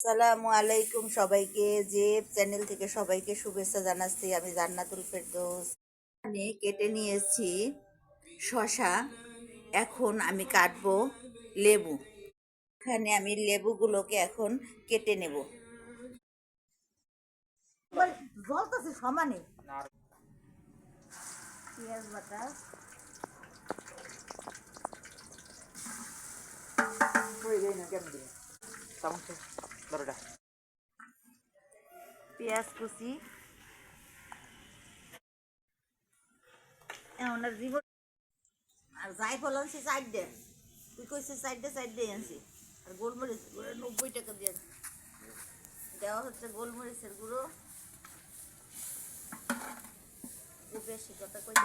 আসসালামু আলাইকুম সবাইকে যে চ্যানেল থেকে সবাইকে শুভেচ্ছা জানাচ্ছি আমি জান্নাতুল ফেরদৌস। এখানে কেটে নিয়েছি শশা এখন আমি কাটবো লেবু। এখানে আমি লেবুগুলোকে এখন কেটে নেব। জলতেছে সমানে। পেঁয়াজ বাটা। পেঁয়াজ কুচি। আর জীবন আর যাই ফল আনছি সাইড দে তুই কইছিস সাইড দে সাইড দে আনছি। আর গোলমরিচ গুঁড়ো নব্বই টাকা দিয়ে। দেওয়া হচ্ছে গোলমরিচের গুঁড়ো। বেশি কথা কই।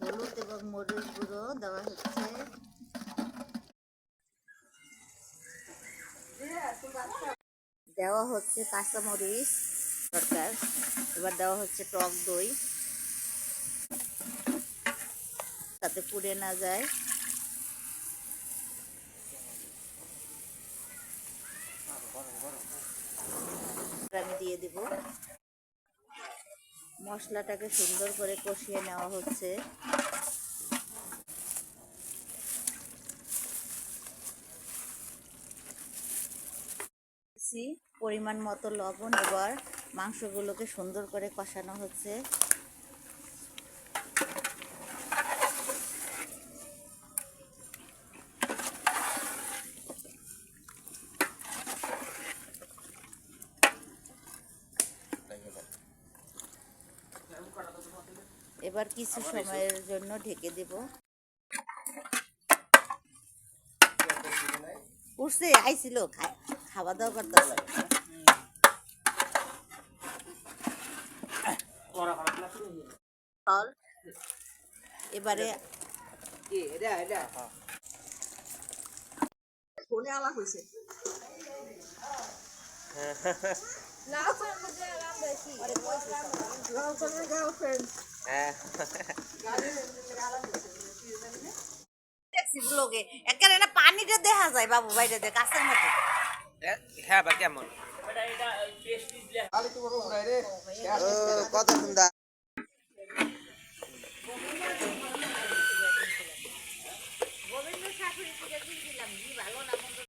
হলুদ এবং মরিচ গুঁড়ো দেওয়া হচ্ছে। দেওয়া হচ্ছে কাঁচামরিচ দরকার। এবার দেওয়া হচ্ছে টক দই। যাতে পুড়ে না যায়। আমি দিয়ে দিব। মশলাটাকে সুন্দর করে কষিয়ে নেওয়া হচ্ছে। দিচ্ছি পরিমাণ মতো লবণ এবার মাংসগুলোকে সুন্দর করে কষানো হচ্ছে। এবার কিছু সময়ের জন্য ঢেকে দেব। উঠছে আইছিল খা- খাওয়া দাওয়া করতেছে এবারে ফোনে আলাপ হয়েছে। দেখছি ব্লগে একেবারে পানিটা দেখা যায় বাবু বাইরে দিয়ে কাছের মতো হ্যাঁ বা কেমন? কত সুন্দর